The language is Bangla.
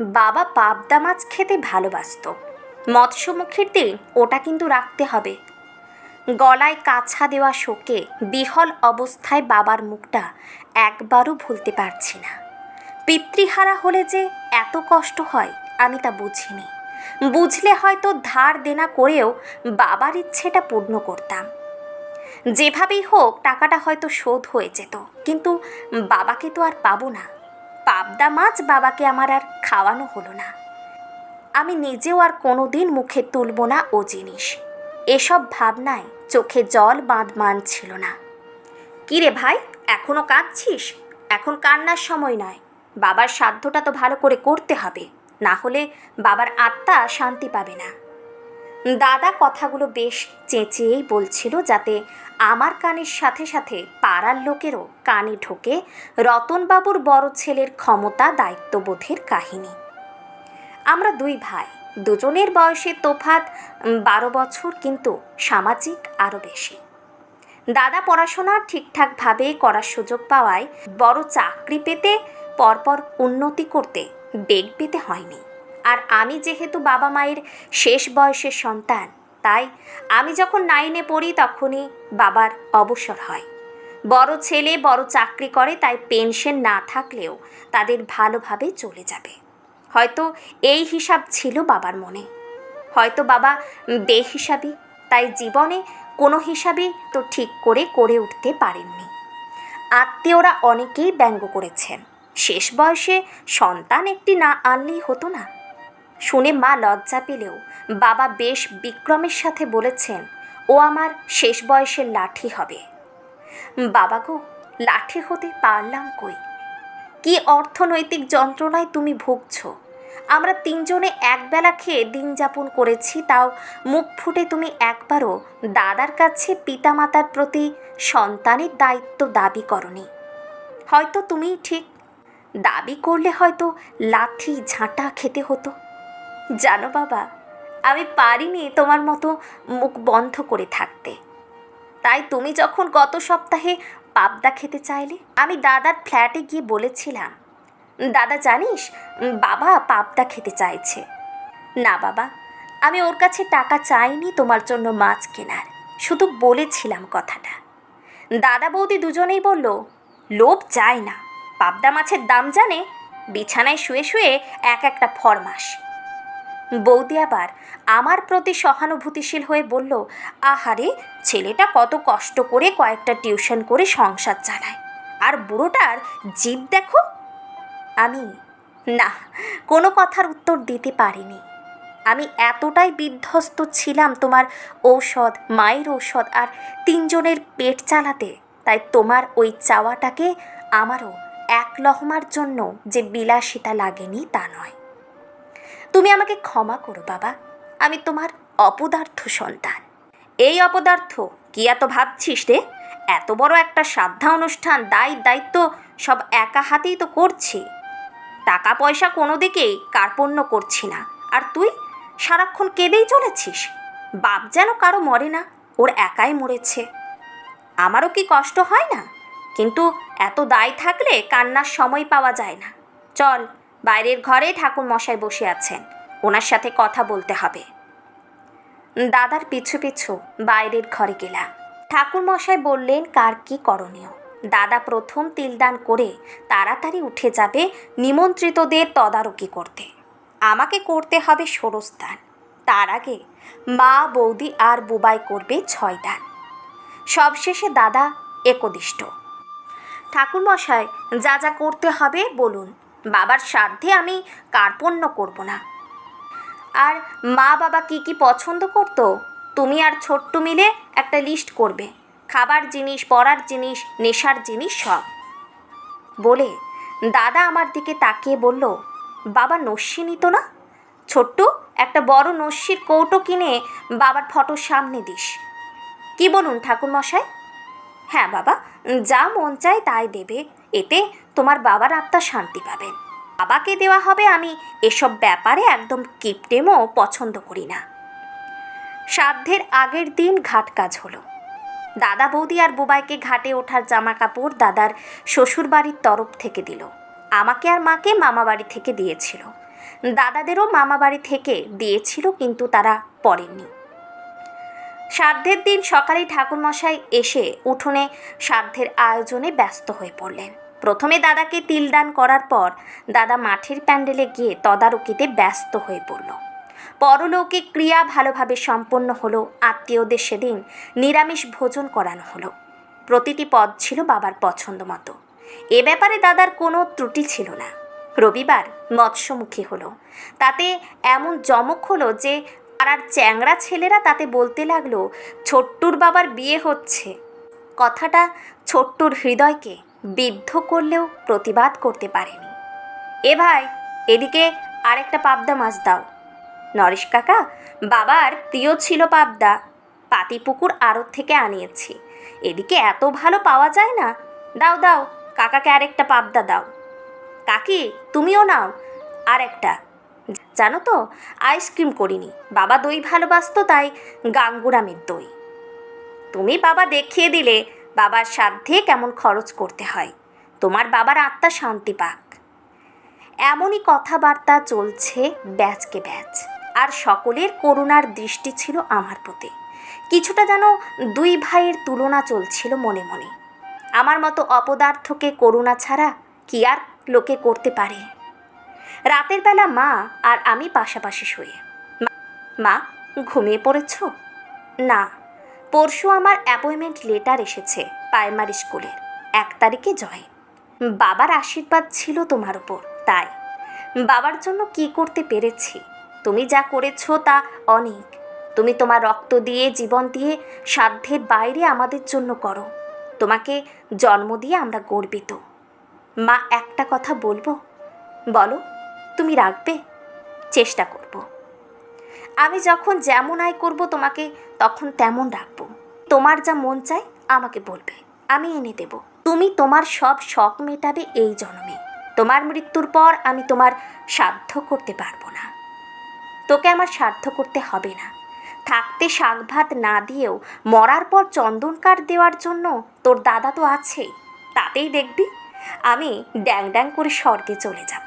বাবা পাবদা মাছ খেতে ভালোবাসতো। মৎস্যমুখীর দিন ওটা কিন্তু রাখতে হবে। গলায় কাছা দেওয়া শোকে বিহল অবস্থায় বাবার মুখটা একবারও ভুলতে পারছি না। পিতৃহারা হলে যে এত কষ্ট হয়, আমি তা বুঝিনি। বুঝলে হয়তো ধার দেনা করেও বাবার ইচ্ছেটা পূর্ণ করতাম। যেভাবেই হোক, টাকাটা হয়তো শোধ হয়ে যেত, কিন্তু বাবাকে তো আর পাবো না। পাবদা মাছ বাবাকে আমার আর খাওয়ানো হলো না। আমি নিজেও আর কোনো দিন মুখে তুলব না ও জিনিস। এসব ভাবনায় চোখে জল বাঁধ মানছিল না। কিরে ভাই এখনও কাঁদছিস? এখন কান্নার সময় নয়। বাবার সাধ্যটা তো ভালো করে করতে হবে। না হলে বাবার আত্মা শান্তি পাবে না। দাদা কথাগুলো বেশ চেঁচিয়েই বলছিল যাতে আমার কানের সাথে সাথে পাড়ার লোকেরও কানে ঢোকে রতনবাবুর বড় ছেলের ক্ষমতা দায়িত্ববোধের কাহিনী। আমরা দুই ভাই, দুজনের বয়সে তোফাত বারো বছর কিন্তু সামাজিক আরও বেশি। দাদা পড়াশোনা ঠিকঠাকভাবে করার সুযোগ পাওয়ায় বড় চাকরি পেতে পরপর উন্নতি করতে বেগ পেতে হয়নি। আর আমি যেহেতু বাবা মায়ের শেষ বয়সের সন্তান, তাই আমি যখন নাইনে পড়ি তখনই বাবার অবসর হয়। বড় ছেলে বড় চাকরি করে, তাই পেনশন না থাকলেও তাদের ভালোভাবে চলে যাবে। হয়তো এই হিসাব ছিল বাবার মনে। হয়তো বাবা বেহিসাবি, তাই জীবনে কোনো হিসাবে তো ঠিক করে করে উঠতে পারেননি। আত্মীয়রা অনেকেই ব্যঙ্গ করেছেন। শেষ বয়সে সন্তান একটি না আনলেই হতো না। শুনে মা লজ্জা পেলেও বাবা বেশ বিক্রমের সাথে বলেছেন, ও আমার শেষ বয়সের লাঠি হবে। বাবা গো, লাঠি হতে পারলাম কই? কি অর্থনৈতিক যন্ত্রণায় তুমি ভুগছ? আমরা তিনজনে একবেলা খেয়ে দিন যাপন করেছি, তাও মুখ ফুটে তুমি একবারও দাদার কাছে পিতামাতার প্রতি সন্তানের দায়িত্ব দাবি করনি। হয়তো তুমি ঠিক দাবি করলে হয়তো লাথি ঝাঁটা খেতে হতো। জানো বাবা, আমি পারিনি তোমার মতো মুখ বন্ধ করে থাকতে। তাই তুমি যখন গত সপ্তাহে পাবদা খেতে চাইলে, আমি দাদার ফ্ল্যাটে গিয়ে বলেছিলাম, দাদা জানিস, বাবা পাবদা খেতে চাইছে। না বাবা, আমি ওর কাছে টাকা চাইনি তোমার জন্য মাছ কেনার, শুধু বলেছিলাম কথাটা। দাদা বৌদি দুজনেই বলল, লোভ চায় না, পাবদা মাছের দাম জানে, বিছানায় শুয়ে শুয়ে এক একটা ফরমাস বৌদি আবার আমার প্রতি সহানুভূতিশীল হয়ে বলল, আহারে, ছেলেটা কত কষ্ট করে কয়েকটা টিউশন করে সংসার চালায়। আর বুড়োটার জীব দেখো? আমি, না, কোনো কথার উত্তর দিতে পারিনি। আমি এতটাই বিধ্বস্ত ছিলাম তোমার ঔষধ, মায়ের ঔষধ আর তিনজনের পেট চালাতে, তাই তোমার ওই চাওয়াটাকে আমারও এক লহমার জন্য যে বিলাসিতা লাগেনি তা নয়। তুমি আমাকে ক্ষমা করো, বাবা। আমি তোমার অপদার্থ সন্তান। এই অপদার্থ কি এত ভাবছিস রে? এত বড় একটা শ্রাদ্ধা অনুষ্ঠান, দায়, দায়িত্ব সব একা হাতেই তো করছি। টাকা পয়সা কোনো দিকেই কার্পণ্য করছি না। আর তুই সারাক্ষণ কেঁদেই চলেছিস? বাপ যেন কারও মরে না, ওর একাই মরেছে। আমারও কি কষ্ট হয় না? কিন্তু এত দায় থাকলে কান্নার সময় পাওয়া যায় না। চল বাইরের ঘরে ঠাকুর মশাই বসে আছেন। ওনার সাথে কথা বলতে হবে। দাদার পিছু পিছু বাইরের ঘরে গেলাম। ঠাকুর মশাই বললেন, কার কি করণীয়? দাদা প্রথম তিলদান করে তাড়াতাড়ি উঠে যাবে নিমন্ত্রিতদের তদারকি করতে। আমাকে করতে হবে ষোড়স্থান তার আগে মা, বৌদি আর বুবাই করবে ছয় দান। সবশেষে দাদা একদিষ্ট। ঠাকুরমশাই, যা যা করতে হবে বলুন। বাবার সাধ্যে আমি কার্পণ্য করব না। আর মা বাবা কি কি পছন্দ করতো? তুমি আর ছোট্ট মিলে একটা লিস্ট করবে। খাবার জিনিস পড়ার জিনিস, নেশার জিনিস সব। বলে দাদা আমার দিকে তাকিয়ে বলল, বাবা নস্যি নিত না? ছোট্ট, একটা বড় নস্যির কৌটো কিনে বাবার ফটোর সামনে দিস। কি বলুন ঠাকুরমশাই? হ্যাঁ বাবা, যা মন চায় তাই দেবে। এতে তোমার বাবার আত্মা শান্তি পাবেন। বাবাকে দেওয়া হবে আমি এসব ব্যাপারে একদম কিপটেমও পছন্দ করি না। সাধ্যের আগের দিন ঘাট কাজ হলো। দাদা বৌদি আর বুবাইকে ঘাটে ওঠার জামা কাপড় দাদার শ্বশুর বাড়ির তরফ থেকে দিল। আমাকে আর মাকে মামা বাড়ি থেকে দিয়েছিল। দাদাদেরও মামাবাড়ি থেকে দিয়েছিল কিন্তু তারা পড়েননি। সাধ্যের দিন সকালে ঠাকুরমশাই এসে উঠোনে সাধ্যের আয়োজনে ব্যস্ত হয়ে পড়লেন। প্রথমে দাদাকে তিলদান করার পর দাদা মাঠের প্যান্ডেলে গিয়ে তদারকিতে ব্যস্ত হয়ে পড়ল। পরলৌকিক ক্রিয়া ভালোভাবে সম্পন্ন হলো, আত্মীয়দের সেদিন নিরামিষ ভোজন করানো হলো। প্রতিটি পদ ছিল বাবার পছন্দ মতো। এ ব্যাপারে দাদার কোনো ত্রুটি ছিল না। রবিবার মৎস্যমুখী হলো। তাতে এমন জমক হলো যে পাড়ার চ্যাংড়া ছেলেরা তাতে বলতে লাগল, ছোট্টুর বাবার বিয়ে হচ্ছে। কথাটা ছোট্টুর হৃদয়কে বিদ্ধ করলেও প্রতিবাদ করতে পারেনি। এ ভাই, এদিকে আরেকটা পাবদা মাছ দাও। নরেশ কাকা, বাবার প্রিয় ছিল পাবদা। পাতিপুকুর আড়ত থেকে আনিয়েছি। এদিকে এত ভালো পাওয়া যায় না। দাও দাও, কাকাকে আরেকটা পাবদা দাও। কাকি, তুমিও নাও। আর একটা জানো তো, আইসক্রিম করিনি। বাবা দই ভালোবাসতো, তাই গাঙ্গুরামের দই। তুমি বাবা দেখিয়ে দিলে বাবার সাধ্যে কেমন খরচ করতে হয়। তোমার বাবার আত্মা শান্তি পাক। এমনই কথাবার্তা চলছে ব্যাচকে ব্যাচ। আর সকলের করুণার দৃষ্টি ছিল আমার প্রতি। কিছুটা যেন দুই ভাইয়ের তুলনা চলছিল মনে মনে। আমার মতো অপদার্থকে করুণা ছাড়া কি আর লোকে করতে পারে? রাতের বেলা মা আর আমি পাশাপাশি শুয়ে। মা- ঘুমিয়ে পড়েছ? না। পরশু আমার অ্যাপয়েন্টমেন্ট লেটার এসেছে প্রাইমারি স্কুলের এক তারিখে জয় বাবার আশীর্বাদ ছিল তোমার ওপর তাই। বাবার জন্য কি করতে পেরেছি? তুমি যা করেছ তা অনেক। তুমি তোমার রক্ত দিয়ে, জীবন দিয়ে, সাধ্যের বাইরে আমাদের জন্য করো। তোমাকে জন্ম দিয়ে আমরা গর্বিত। মা, একটা কথা বলব? বলো, তুমি রাখবে? চেষ্টা করব। আমি যখন যেমন আয় করব তোমাকে তখন তেমন রাখব। তোমার যা মন চায়, আমাকে বলবে। আমি এনে দেব। তুমি তোমার সব শখ মেটাবে এই জন্মে। তোমার মৃত্যুর পর আমি তোমার সাধ্য করতে পারব না। তোকে আমার সাধ্য করতে হবে না। থাকতে শাক ভাত না দিয়েও মরার পর চন্দন কাঠ দেওয়ার জন্য তোর দাদা তো আছেই তাতেই দেখবি, আমি ড্যাং ড্যাং করে স্বর্গে চলে যাব।